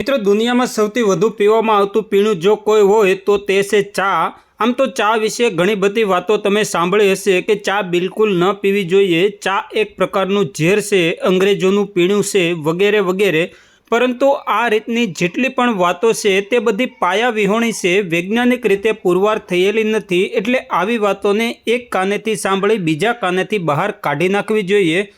મિત્રો, દુનિયામાં સૌથી વધુ પીવામાં આવતું પીણું જો કોઈ હોય તો તે છે ચા. આમ તો ચા વિશે ઘણી બધી વાતો તમે સાંભળી હશે કે ચા બિલકુલ ન પીવી જોઈએ. ચા એક પ્રકારનું ઝેર છે, અંગ્રેજોનું પીણું છે, વગેરે વગેરે. પરંતુ આ રીતની જેટલી પણ વાતો છે તે બધી પાયા વિહોણી છે. વૈજ્ઞાનિક રીતે પુરવાર થયેલી નથી એટલે આવી વાતોને એક કાનેથી સાંભળી બીજા કાનેથી બહાર કાઢી નાખવી જોઈએ.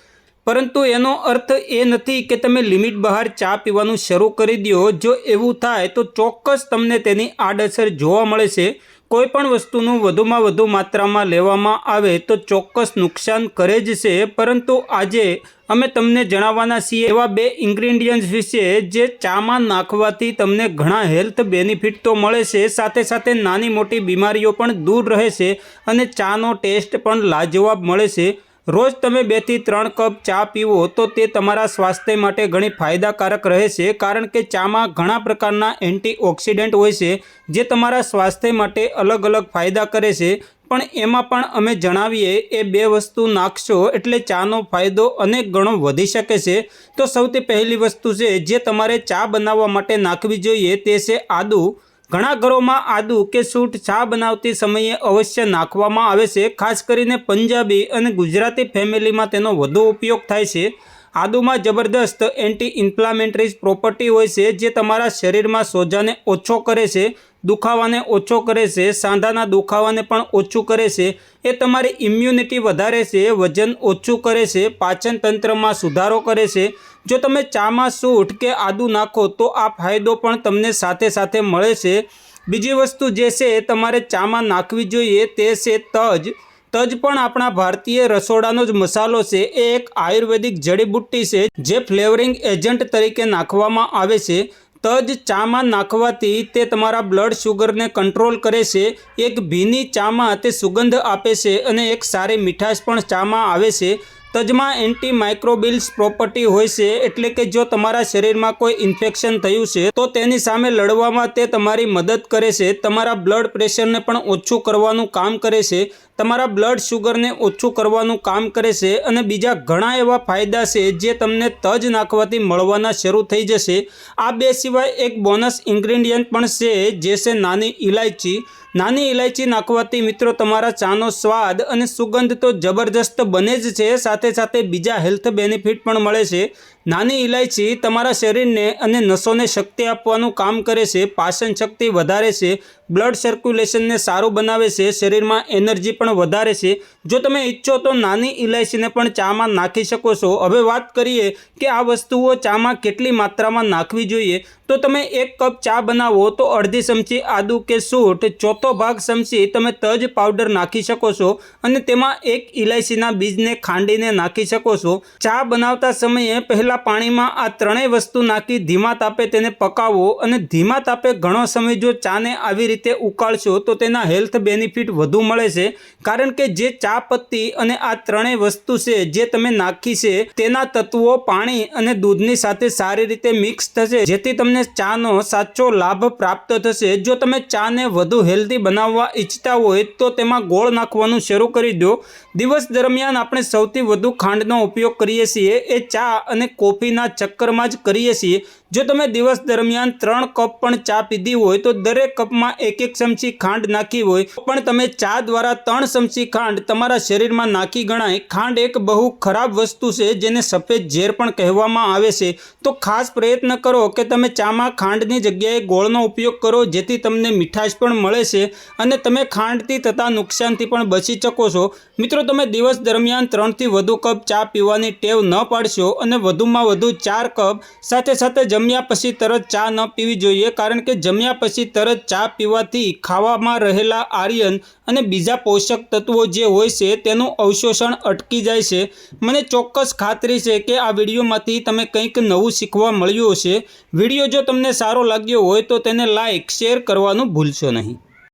પરંતુ એનો અર્થ એ નથી કે તમે લિમિટ બહાર ચા પીવાનું શરૂ કરી દો. જો એવું થાય તો ચોક્કસ તમને તેની આડઅસર જોવા મળે છે કોઈ પણ વસ્તુનું વધુમાં વધુ માત્રામાં લેવામાં આવે તો ચોક્કસ નુકસાન કરે જ છે. પરંતુ આજે અમે તમને જણાવવાના છીએ એવા બે ઇન્ગ્રીડિયન્ટ્સ વિશે જે ચામાં નાખવાથી તમને ઘણા હેલ્થ બેનિફિટ તો મળે છે. સાથે સાથે નાની મોટી બીમારીઓ પણ દૂર રહે છે અને ચાનો ટેસ્ટ પણ લાજવાબ મળે છે. રોજ તમે બેથી ત્રણ કપ ચા પીવો તો તે તમારા સ્વાસ્થ્ય માટે ઘણી ફાયદાકારક રહેશે, કારણ કે ચામાં ઘણા પ્રકારના એન્ટીઓક્સિડન્ટ હોય છે, જે તમારા સ્વાસ્થ્ય માટે અલગ અલગ ફાયદા કરે છે. પણ એમાં પણ અમે જણાવીએ, એ બે વસ્તુ નાખશો એટલે ચાનો ફાયદો અનેક ગણો વધી શકે છે. તો સૌથી પહેલી વસ્તુ છે, જે તમારે ચા બનાવવા માટે નાખવી જોઈએ તે છે આદું. ઘણા ઘરોમાં આદુ કે સૂટ, ચા બનાવતી સમયે અવશ્ય નાખવામાં આવે છે. ખાસ કરીને પંજાબી અને ગુજરાતી ફેમિલીમાં તેનો વધુ ઉપયોગ થાય છે. આદુમાં જબરદસ્ત એન્ટી ઇન્ફ્લામેટરીઝ પ્રોપર્ટી હોય છે, જે તમારા શરીરમાં સોજાને ઓછો કરે છે. દુખાવાને ઓછો કરે છે, સાંધાના દુખાવાને પણ ઓછું કરે છે. એ તમારી ઇમ્યુનિટી વધારે છે, વજન ઓછું કરે છે, પાચન તંત્રમાં સુધારો કરે છે. જો તમે ચામાં સૂઠ કે આદુ નાખો તો આ ફાયદો પણ તમને સાથે સાથે મળે છે. બીજી વસ્તુ જે છે, તમારે ચામાં નાખવી જોઈએ તે છે તજ. તજ પણ આપણા ભારતીય રસોડાનો જ મસાલો છે. એ એક આયુર્વેદિક જડીબુટ્ટી છે, જે ફ્લેવરિંગ એજન્ટ તરીકે નાખવામાં આવે છે. તજ ચામાં નાખવાથી તે તમારા બ્લડ શુગરને કંટ્રોલ કરે છે. એક ભીની ચામાં તે સુગંધ આપે છે અને એક સારી મીઠાશ પણ ચામાં આવે છે. તજમાં એન્ટી માઇક્રોબિલ્સ પ્રોપર્ટી હોય છે, એટલે કે જો તમારા શરીરમાં કોઈ ઇન્ફેક્શન થયું છે, તો તેની સામે લડવામાં તે તમારી મદદ કરે છે. તમારા બ્લડ પ્રેશરને પણ ઓછું કરવાનું કામ કરે છે. તમારા બ્લડ શુગરને ઓછું કરવાનું કામ કરે છે અને બીજા ઘણા એવા ફાયદા છે જે તમને તજ નાખવાથી મળવાના શરૂ થઈ જશે. આ બે સિવાય એક બોનસ ઇન્ગ્રેડિયન્ટ પણ છે, જે છે નાની ઇલાયચી નાની ઇલાયચી નાખવાથી મિત્રો તમારા ચાનો સ્વાદ અને સુગંધ તો જબરજસ્ત બને જ છે. સાથે સાથે બીજા હેલ્થ બેનિફિટ પણ મળે છે. નાની ઇલાયચી તમારા શરીરને અને નસોને શક્તિ આપવાનું કામ કરે છે. પાચન શક્તિ વધારે છે. બ્લડ સર્ક્યુલેશનને સારું બનાવે છે, શરીરમાં એનર્જી પણ વધારે છે. જો તમે ઈચ્છો તો નાની ઇલાયચીને પણ ચામાં નાખી શકો છો. હવે વાત કરીએ કે આ વસ્તુઓ ચામાં કેટલી માત્રામાં નાખવી જોઈએ. તો તમે એક કપ ચા બનાવો તો અડધી ચમચી આદુ કે સૂટ, ચોથો ભાગ ચમચી તમે તજ પાવડર નાખી શકો છો અને તેમાં એક ઇલાયચીના બીજને ખાંડીને નાખી શકો છો. ચા બનાવતા સમયે પહેલાં પાણીમાં આ ત્રણેય વસ્તુ નાખી ધીમા તાપે તેને પકાવો અને ધીમા તાપે ઘણો સમય જો ચાને આવી રીતે રીતે ઉકાળશો તો તેના હેલ્થ બેનિફિટ વધુ મળે છે. કારણ કે જે ચા પત્તી અને આ ત્રણેય વસ્તુ છે જે તમે નાખી છે, તેના તત્વો પાણી અને દૂધની સાથે સારી રીતે મિક્સ થશે, જેથી તમને ચાનો સાચો લાભ પ્રાપ્ત થશે. જો તમે ચાને વધુ હેલ્ધી બનાવવા ઈચ્છતા હોય તો તેમાં ગોળ નાખવાનું શરૂ કરી દો. દિવસ દરમિયાન આપણે સૌથી વધુ ખાંડનો ઉપયોગ કરીએ છીએ. એ ચા અને કોફીના ચક્કરમાં જ કરીએ છીએ. જો તમે દિવસ દરમિયાન ત્રણ કપ પણ ચા પીધી હોય તો દરેક કપમાં એક એક ચમચી ખાંડ નાખી હોય પણ તમે ચા દ્વારા ત્રણ ચમચી ખાંડ તમારા શરીરમાં નાખી ગણાય. ખાંડ એક બહુ ખરાબ વસ્તુ છે, જેને સફેદ ઝેર પણ કહેવામાં આવે છે. તો ખાસ પ્રયત્ન કરો કે તમે ચામાં ખાંડની જગ્યાએ ગોળનો ઉપયોગ કરો, જેથી તમને મીઠાશ પણ મળે છે અને તમે ખાંડથી થતા નુકસાનથી પણ બચી શકો છો. મિત્રો, તમે દિવસ દરમિયાન ત્રણથી વધુ કપ ચા પીવાની ટેવ ન પાડશો અને વધુમાં વધુ ચાર કપ સાથે સાથે જમ્યા પછી તરત ચા ન પીવી જોઈએ, કારણ કે જમ્યા પછી તરત ચા પીવાથી ખાવામાં રહેલા આર્યન અને બીજા પોષક તત્વો જે હોય છે તેનું અવશોષણ અટકી જાય છે. મને ચોક્કસ ખાતરી છે કે આ વિડીયોમાંથી તમે કંઈક નવું શીખવા મળ્યું હશે. વીડિયો જો તમને સારો લાગ્યો હોય તો તેને લાઇક શેર કરવાનું ભૂલશો નહીં.